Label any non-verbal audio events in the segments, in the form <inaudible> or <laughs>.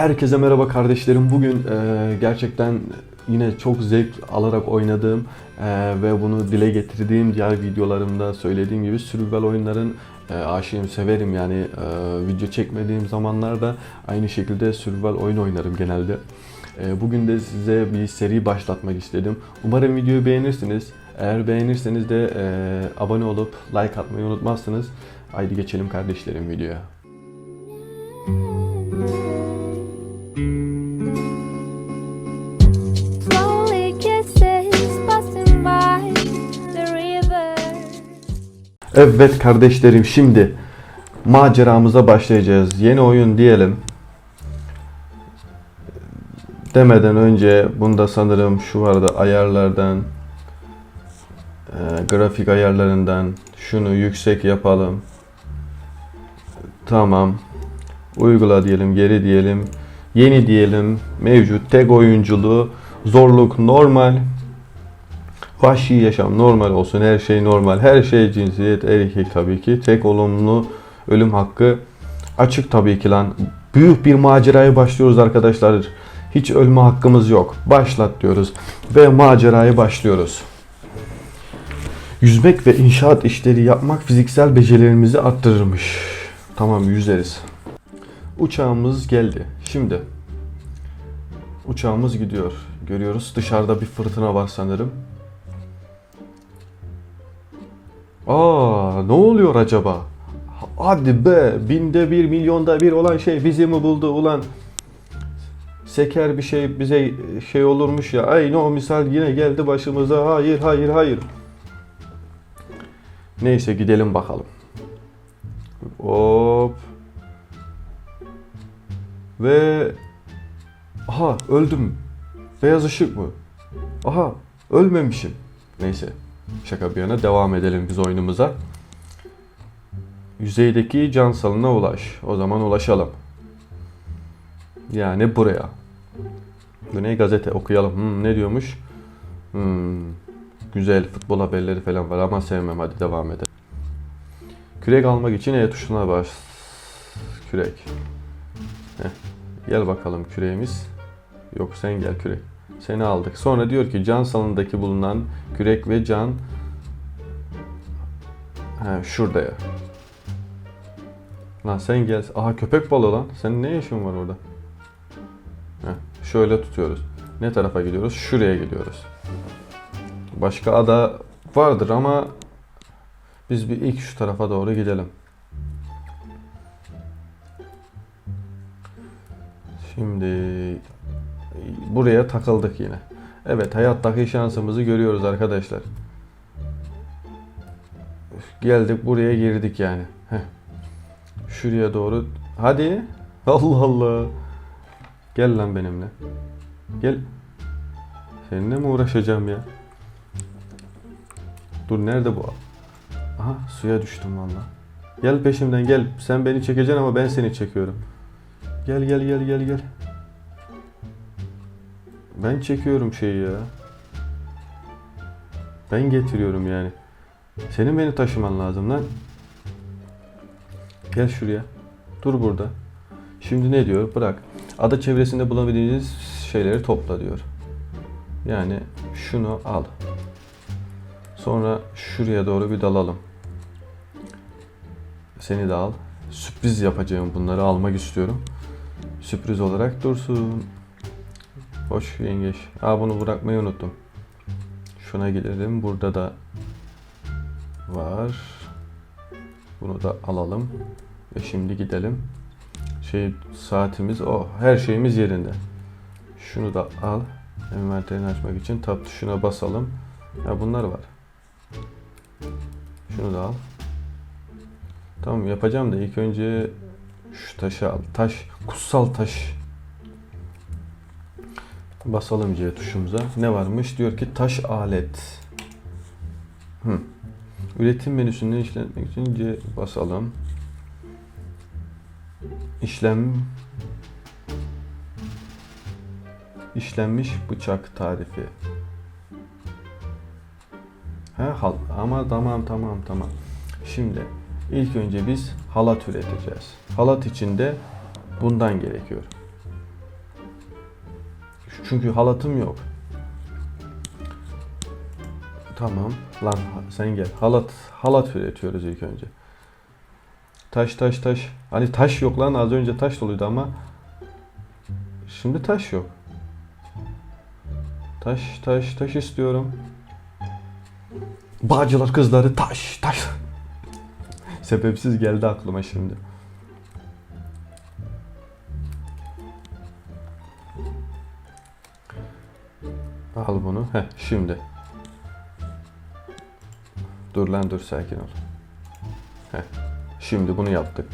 Herkese merhaba kardeşlerim. Bugün e, gerçekten yine çok zevk alarak oynadığım e, ve bunu dile getirdiğim diğer videolarımda söylediğim gibi survival oyunların e, aşığım, severim yani e, video çekmediğim zamanlarda aynı şekilde survival oyun oynarım genelde. E, bugün de size bir seri başlatmak istedim. Umarım videoyu beğenirsiniz. Eğer beğenirseniz de e, abone olup like atmayı unutmazsınız. Haydi geçelim kardeşlerim videoya. Evet kardeşlerim şimdi maceramıza başlayacağız. Yeni oyun diyelim. Demeden önce bunda sanırım şu vardı ayarlardan e, grafik ayarlarından şunu yüksek yapalım. Tamam. Uygula diyelim, geri diyelim. Yeni diyelim. Mevcut tek oyunculuğu zorluk normal. Vahşi yaşam normal olsun, her şey normal, her şey cinsiyet erkek tabii ki. Tek olumlu ölüm hakkı açık tabii ki lan. Büyük bir maceraya başlıyoruz arkadaşlar. Hiç ölme hakkımız yok. Başlat diyoruz ve maceraya başlıyoruz. Yüzmek ve inşaat işleri yapmak fiziksel becerilerimizi arttırırmış. Tamam yüzeriz. Uçağımız geldi. Şimdi uçağımız gidiyor. Görüyoruz dışarıda bir fırtına var sanırım. Aa, ne oluyor acaba? Hadi be, binde bir, milyonda bir olan şey bizi mi buldu ulan? Seker bir şey bize şey olurmuş ya. Aynı o misal yine geldi başımıza. Hayır, hayır, hayır. Neyse gidelim bakalım. Hop. Ve aha öldüm. Beyaz ışık mı? Aha ölmemişim. Neyse şaka bir yana devam edelim biz oyunumuza. Yüzeydeki can salına ulaş. O zaman ulaşalım. Yani buraya. Güney gazete okuyalım. Hmm, ne diyormuş? Hmm, güzel futbol haberleri falan var ama sevmem. Hadi devam edelim. Kürek almak için E tuşuna bas. Kürek. Heh. Gel bakalım küreğimiz. Yok sen gel kürek. Seni aldık. Sonra diyor ki can salındaki bulunan kürek ve can He şurada ya. Lan sen gel. Aha köpek balığı lan. Senin ne işin var orada? Heh, şöyle tutuyoruz. Ne tarafa gidiyoruz? Şuraya gidiyoruz. Başka ada vardır ama biz bir ilk şu tarafa doğru gidelim. Şimdi buraya takıldık yine. Evet hayattaki şansımızı görüyoruz arkadaşlar. Geldik buraya girdik yani. Heh. Şuraya doğru. Hadi. Allah Allah. Gel lan benimle. Gel. Seninle mi uğraşacağım ya? Dur nerede bu? Aha suya düştüm valla. Gel peşimden gel. Sen beni çekeceksin ama ben seni çekiyorum. Gel gel gel gel gel. Ben çekiyorum şeyi ya. Ben getiriyorum yani. Senin beni taşıman lazım lan. Gel şuraya. Dur burada. Şimdi ne diyor? Bırak. Ada çevresinde bulabildiğiniz şeyleri topla diyor. Yani şunu al. Sonra şuraya doğru bir dalalım. Seni de al. Sürpriz yapacağım bunları almak istiyorum. Sürpriz olarak dursun. Hoş yengeç. Aa bunu bırakmayı unuttum. Şuna gidelim. Burada da var. Bunu da alalım. Ve şimdi gidelim. Şey saatimiz o. Her şeyimiz yerinde. Şunu da al. Envanterini açmak için tab tuşuna basalım. Ya bunlar var. Şunu da al. Tamam yapacağım da ilk önce şu taşı al. Taş, kutsal taş. Basalım C tuşumuza. Ne varmış? Diyor ki taş alet. Hı. Üretim menüsünden işletmek için C basalım. İşlem işlenmiş bıçak tarifi. Ha, hal ama tamam tamam tamam. Şimdi ilk önce biz halat üreteceğiz. Halat için de bundan gerekiyor. Çünkü halatım yok. Tamam. Lan sen gel. Halat halat üretiyoruz ilk önce. Taş taş taş. Hani taş yok lan az önce taş doluydu ama şimdi taş yok. Taş taş taş istiyorum. Bağcılar kızları taş taş. Sebepsiz geldi aklıma şimdi. Al bunu. Heh şimdi. Dur lan dur sakin ol. Heh. Şimdi bunu yaptık.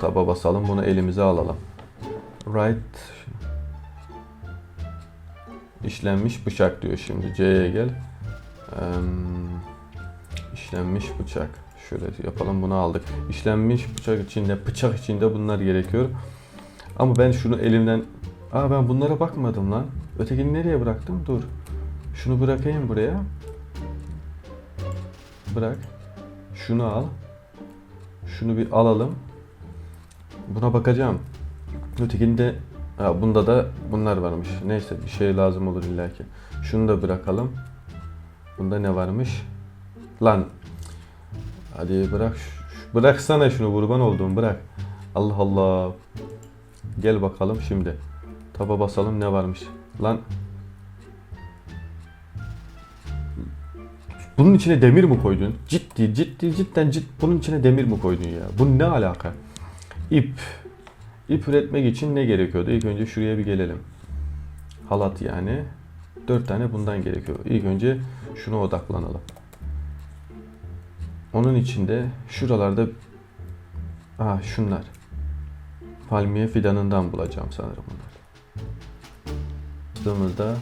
Taba basalım bunu elimize alalım. Right. İşlenmiş bıçak diyor şimdi. C'ye gel. Eee, işlenmiş bıçak. Şöyle yapalım bunu aldık. İşlenmiş bıçak içinde, bıçak içinde bunlar gerekiyor. Ama ben şunu elimden... Aa ben bunlara bakmadım lan. Ötekini nereye bıraktım? Dur. Şunu bırakayım buraya. Bırak. Şunu al. Şunu bir alalım. Buna bakacağım. Ötekinde ha, bunda da bunlar varmış. Neyse bir şey lazım olur illaki. Şunu da bırakalım. Bunda ne varmış? Lan. Hadi bırak. Bıraksana şunu kurban olduğum bırak. Allah Allah. Gel bakalım şimdi. Taba basalım ne varmış. Lan. Bunun içine demir mi koydun? Ciddi ciddi cidden ciddi bunun içine demir mi koydun ya? Bu ne alaka? İp. İp üretmek için ne gerekiyordu? İlk önce şuraya bir gelelim. Halat yani. Dört tane bundan gerekiyor. İlk önce şuna odaklanalım. Onun içinde şuralarda Aa şunlar. Palmiye fidanından bulacağım sanırım bunları. Bastığımızda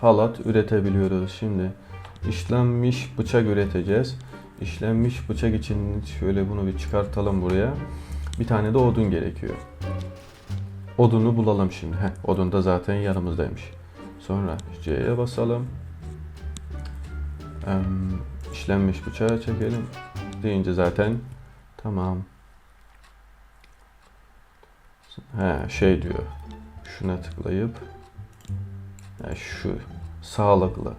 halat üretebiliyoruz. Şimdi işlenmiş bıçak üreteceğiz. İşlenmiş bıçak için şöyle bunu bir çıkartalım buraya. Bir tane de odun gerekiyor. Odunu bulalım şimdi. Heh, odun da zaten yanımızdaymış. Sonra C'ye basalım. Em, işlenmiş bıçağı çekelim. Deyince zaten tamam. He şey diyor. Şuna tıklayıp yani şu sağlıklı.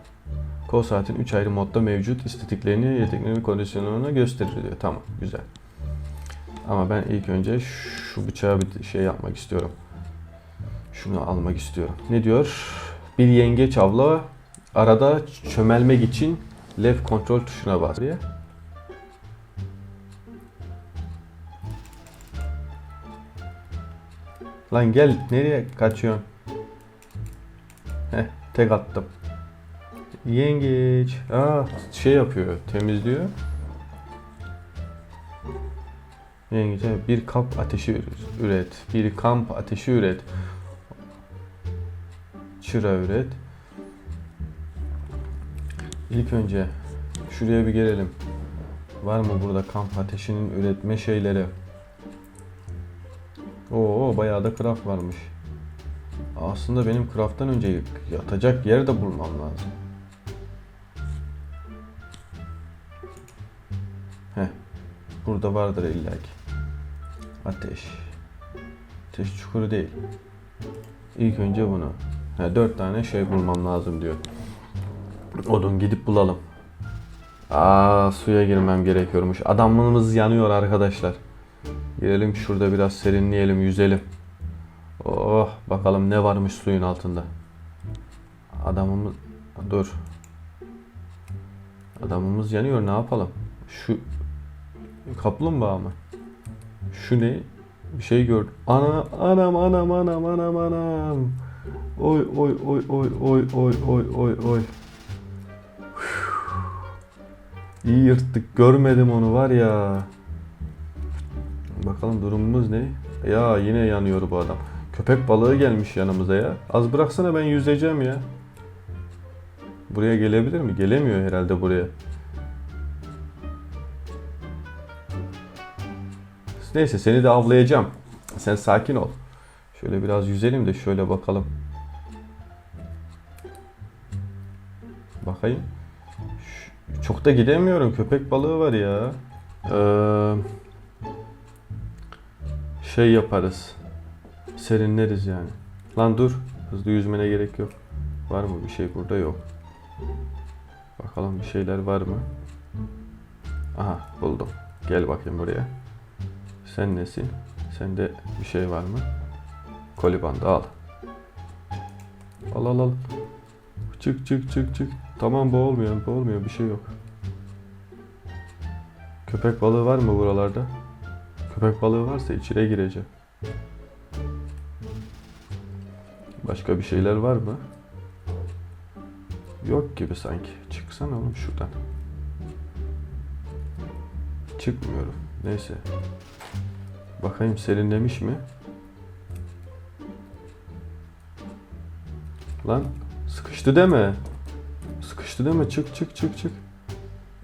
Kol saatin 3 ayrı modda mevcut istatiklerini, yeteneklerini, kondisyonlarını gösterir diyor. Tamam, güzel. Ama ben ilk önce şu bıçağı bir şey yapmak istiyorum. Şunu almak istiyorum. Ne diyor? Bir yengeç avla, arada çömelmek için left kontrol tuşuna bas. diye. Lan gel, nereye kaçıyorsun? Heh, tek attım. Yengeç. Aa, şey yapıyor, temizliyor. Yengeç evet, bir kamp ateşi üret. Bir kamp ateşi üret. Çıra üret. İlk önce şuraya bir gelelim. Var mı burada kamp ateşinin üretme şeyleri? Oo bayağı da craft varmış. Aslında benim craft'tan önce yatacak yer de bulmam lazım. Heh. Burada vardır illaki. Ateş. Ateş çukuru değil. İlk önce bunu. Ha, dört tane şey bulmam lazım diyor. Odun gidip bulalım. Aa suya girmem gerekiyormuş. Adamımız yanıyor arkadaşlar. Girelim şurada biraz serinleyelim, yüzelim. Oh bakalım ne varmış suyun altında. Adamımız dur. Adamımız yanıyor ne yapalım? Şu kaplumbağa mı? Şu ne? Bir şey gördüm. Ana anam anam anam anam anam. Oy oy oy oy oy oy oy oy oy. İyi yırttık. Görmedim onu var ya. Bakalım durumumuz ne? Ya yine yanıyor bu adam. Köpek balığı gelmiş yanımıza ya. Az bıraksana ben yüzeceğim ya. Buraya gelebilir mi? Gelemiyor herhalde buraya. Neyse seni de avlayacağım. Sen sakin ol. Şöyle biraz yüzelim de şöyle bakalım. Bakayım. Çok da gidemiyorum. Köpek balığı var ya. Ee, şey yaparız. Serinleriz yani. Lan dur. Hızlı yüzmene gerek yok. Var mı bir şey burada yok. Bakalım bir şeyler var mı? Aha buldum. Gel bakayım buraya. Sen nesin? Sende bir şey var mı? Koli bandı al. Al al al. Çık çık çık çık. Tamam boğulmuyor boğulmuyor bir şey yok. Köpek balığı var mı buralarda? Köpek balığı varsa içine gireceğim. Başka bir şeyler var mı? Yok gibi sanki. Çıksana oğlum şuradan. Çıkmıyorum. Neyse. Bakayım serinlemiş mi? Lan sıkıştı deme. Sıkıştı deme. Çık çık çık çık.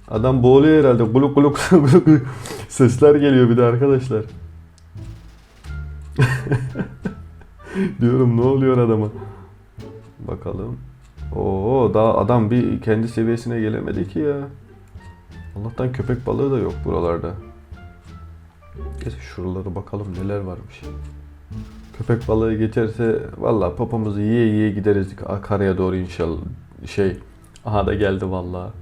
Adam boğuluyor herhalde. Guluk guluk guluk. <laughs> Sesler geliyor bir de arkadaşlar. Diyorum ne oluyor adama? Bakalım. Oo daha adam bir kendi seviyesine gelemedi ki ya. Allah'tan köpek balığı da yok buralarda. Neyse şuralara bakalım neler varmış. Köpek balığı geçerse valla popomuzu yiye yiye gideriz karaya doğru inşallah. Şey aha da geldi valla.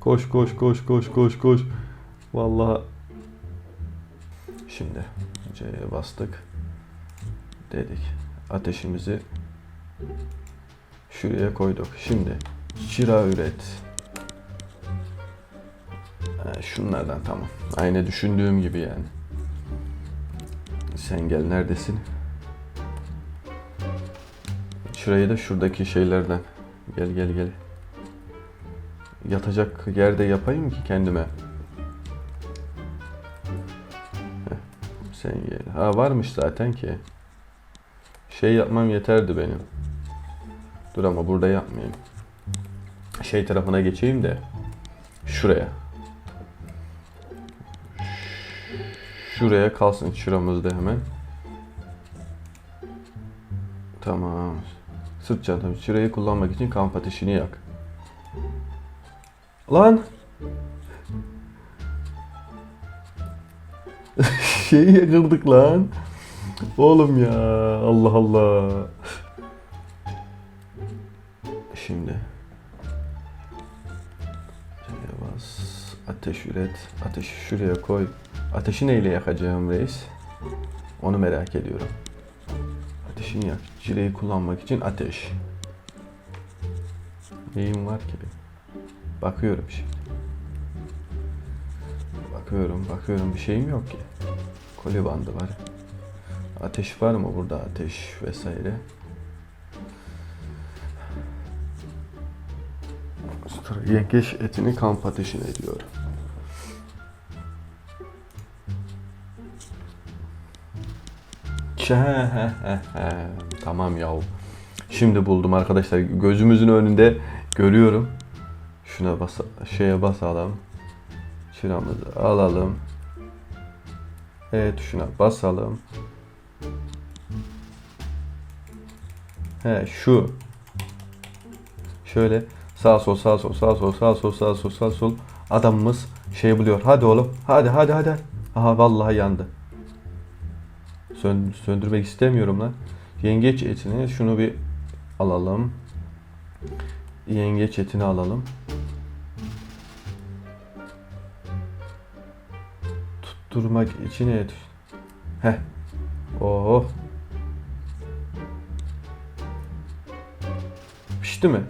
Koş koş koş koş koş koş. Valla. Şimdi C'ye bastık. Dedik. Ateşimizi şuraya koyduk. Şimdi çıra üret. Şunlardan tamam. Aynı düşündüğüm gibi yani. Sen gel neredesin? Şurayı da şuradaki şeylerden. Gel gel gel. Yatacak yerde yapayım ki kendime. Heh, sen gel. Ha varmış zaten ki. Şey yapmam yeterdi benim. Dur ama burada yapmayayım. Şey tarafına geçeyim de. Şuraya. Şuraya kalsın şuramızda hemen. Tamam. Sırt çantam. Şurayı kullanmak için kamp ateşini yak. Lan! <laughs> Şeyi yakırdık lan. Oğlum ya. Allah Allah. Şimdi. Şuraya bas. Ateş üret. Ateşi şuraya koy. Ateşi neyle yakacağım reis? Onu merak ediyorum. Ateşini yak. Cileyi kullanmak için ateş. Neyim var ki? Bakıyorum şimdi. Bakıyorum, bakıyorum bir şeyim yok ki. Koli bandı var. Ateş var mı burada ateş vesaire? Yengeç etini kamp ateşine diyor. tamam yahu. Şimdi buldum arkadaşlar. Gözümüzün önünde görüyorum. Şuna bas şeye basalım. Çıramızı alalım. Evet şuna basalım. He şu. Şöyle sağ sol sağ sol sağ sol sağ sol sağ sol sağ sol adamımız şey buluyor. Hadi oğlum. Hadi hadi hadi. Aha vallahi yandı. Sön, söndürmek istemiyorum lan. Yengeç etini şunu bir alalım. Yengeç etini alalım. Tutturmak için et. Heh. Oh. Pişti mi?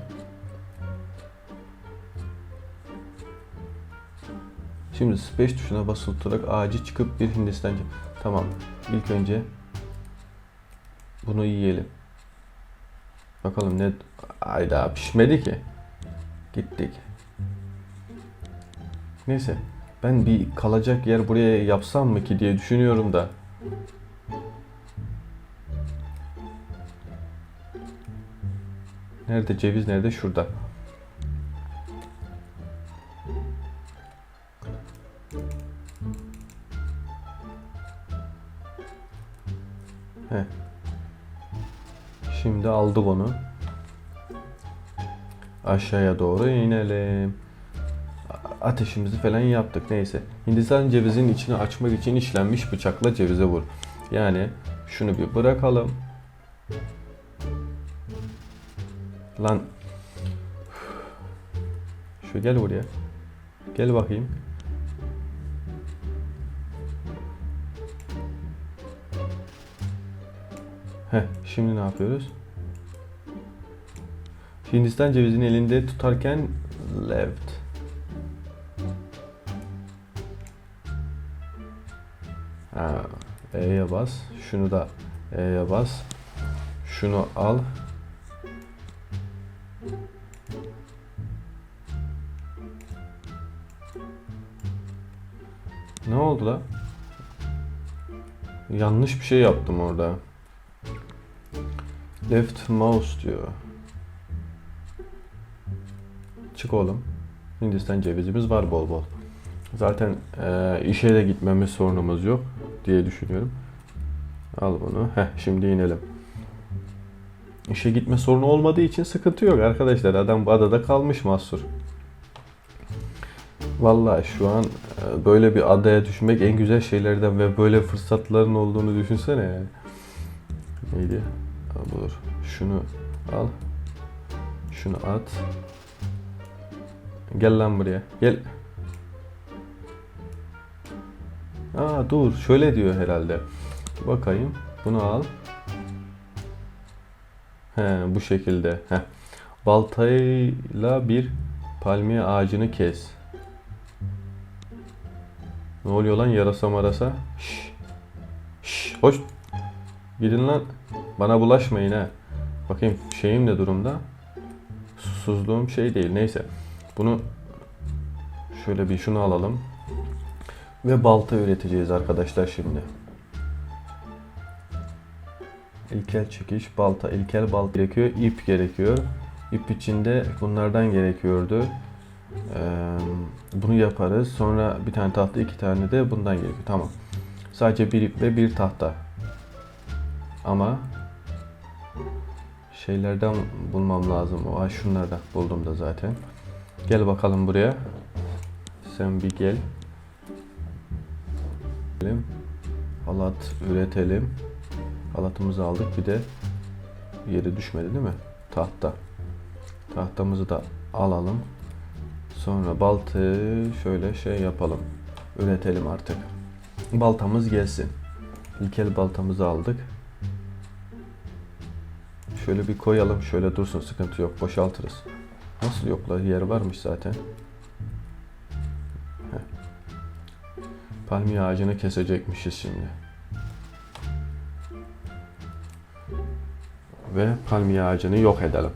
Şimdi space tuşuna basılı tutarak ağacı çıkıp bir Hindistan Tamam. İlk önce bunu yiyelim. Bakalım ne... Ay daha pişmedi ki. Gittik. Neyse. Ben bir kalacak yer buraya yapsam mı ki diye düşünüyorum da. Nerede ceviz nerede? Şurada. Heh. Şimdi aldık onu. Aşağıya doğru inelim. Ateşimizi falan yaptık neyse. Hindistan cevizinin içini açmak için işlenmiş bıçakla cevize vur. Yani şunu bir bırakalım. Lan. Şu gel buraya. Gel bakayım. Heh, şimdi ne yapıyoruz? Hindistan cevizini elinde tutarken left. Ha, E'ye bas. Şunu da E'ye bas. Şunu al. Ne oldu la? Yanlış bir şey yaptım orada. Left mouse diyor. Çık oğlum. Hindistan cevizimiz var bol bol. Zaten eee, işe de gitmemiz sorunumuz yok diye düşünüyorum. Al bunu. Heh, şimdi inelim. İşe gitme sorunu olmadığı için sıkıntı yok arkadaşlar. Adam bu adada kalmış mahsur. Vallahi şu an e, böyle bir adaya düşmek en güzel şeylerden ve böyle fırsatların olduğunu düşünsene yani. Neydi? Ha, Dur. Şunu al. Şunu at. Gel lan buraya. Gel. Aa dur. Şöyle diyor herhalde. Bakayım. Bunu al. He bu şekilde. He. Baltayla bir palmiye ağacını kes. Ne oluyor lan yarasa marasa? Şş. Şş. Hoş. Gidin lan. Bana bulaşmayın ha. Bakayım şeyim ne durumda? Susuzluğum şey değil. Neyse. Bunu şöyle bir şunu alalım. Ve balta üreteceğiz arkadaşlar şimdi. İlkel çekiş, balta, ilkel balta gerekiyor, ip gerekiyor. İp içinde bunlardan gerekiyordu. Bunu yaparız. Sonra bir tane tahta, iki tane de bundan gerekiyor. Tamam. Sadece bir ip ve bir tahta. Ama şeylerden bulmam lazım. O şunlardan buldum da zaten. Gel bakalım buraya. Sen bir gel. Halat üretelim. Halatımızı aldık. Bir de yere düşmedi değil mi? Tahta. Tahtamızı da alalım. Sonra baltayı şöyle şey yapalım. Üretelim artık. Baltamız gelsin. İlkel baltamızı aldık. Şöyle bir koyalım. Şöyle dursun. Sıkıntı yok. Boşaltırız. Nasıl yok la? Yer varmış zaten. Heh. Palmiye ağacını kesecekmişiz şimdi. Ve palmiye ağacını yok edelim.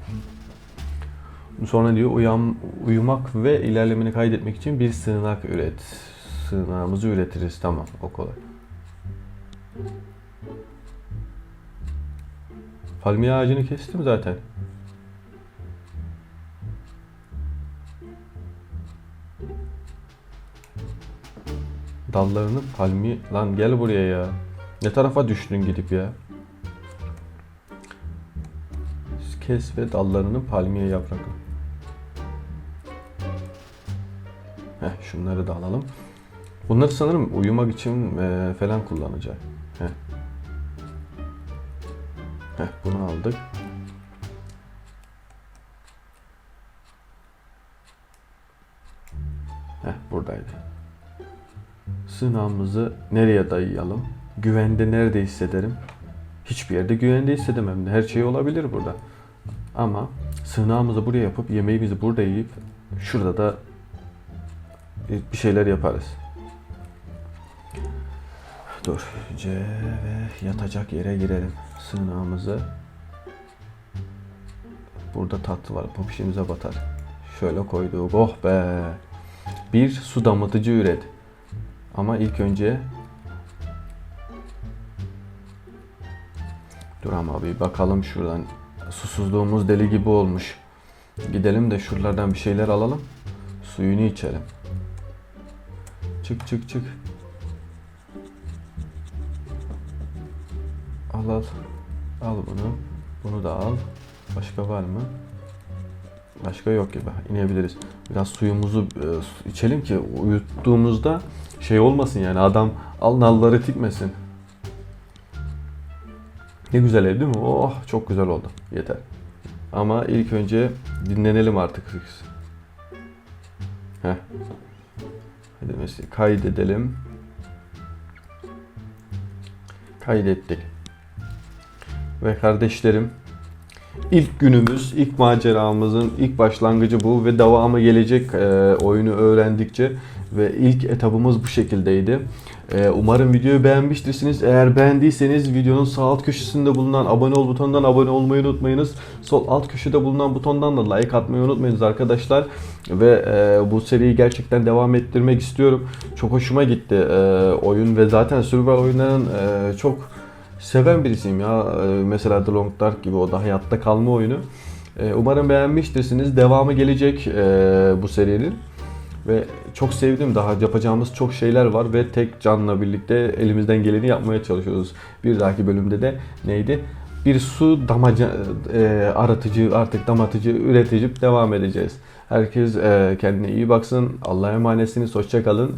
Sonra diyor uyan, uyumak ve ilerlemeni kaydetmek için bir sığınak üret. Sığınağımızı üretiriz. Tamam o kolay. Palmiye ağacını kestim zaten. Dallarını palmiye... Lan gel buraya ya. Ne tarafa düştün gidip ya? Kes ve dallarını palmiye yaprak. Şunları da alalım. Bunları sanırım uyumak için e, falan kullanacak. Heh. Heh, bunu aldık. Heh, buradaydı. Sığınağımızı nereye dayayalım? Güvende nerede hissederim? Hiçbir yerde güvende hissedemem. Her şey olabilir burada. Ama sığınağımızı buraya yapıp yemeğimizi burada yiyip şurada da bir şeyler yaparız. Dur. C ve yatacak yere girelim. Sığınağımızı Burada tatlı var. Bu pişimize batar. Şöyle koyduk. Oh be. Bir su damlatıcı üret. Ama ilk önce Dur ama bir bakalım şuradan. Susuzluğumuz deli gibi olmuş. Gidelim de şuralardan bir şeyler alalım. Suyunu içelim. Çık çık çık. Al al. Al bunu. Bunu da al. Başka var mı? Başka yok gibi. İnebiliriz. Biraz suyumuzu e, içelim ki uyuttuğumuzda şey olmasın yani adam al nalları tikmesin. Ne güzel ev değil mi? Oh çok güzel oldu. Yeter. Ama ilk önce dinlenelim artık. Heh. Mesela kaydedelim. Kaydettik. Ve kardeşlerim ilk günümüz, ilk maceramızın ilk başlangıcı bu ve devamı gelecek e, oyunu öğrendikçe ve ilk etabımız bu şekildeydi. E, umarım videoyu beğenmiştirsiniz. Eğer beğendiyseniz videonun sağ alt köşesinde bulunan abone ol butonundan abone olmayı unutmayınız. Sol alt köşede bulunan butondan da like atmayı unutmayınız arkadaşlar. Ve e, bu seriyi gerçekten devam ettirmek istiyorum. Çok hoşuma gitti e, oyun ve zaten survival oyunların e, çok seven birisiyim ya. E, mesela The Long Dark gibi o da hayatta kalma oyunu. E, umarım beğenmiştirsiniz. Devamı gelecek e, bu serinin. Ve çok sevdim. Daha yapacağımız çok şeyler var ve tek canla birlikte elimizden geleni yapmaya çalışıyoruz. Bir dahaki bölümde de neydi? Bir su damaca e, aratıcı artık damatıcı üretecip devam edeceğiz. Herkes e, kendine iyi baksın. Allah'a emanetsiniz. Hoşça kalın.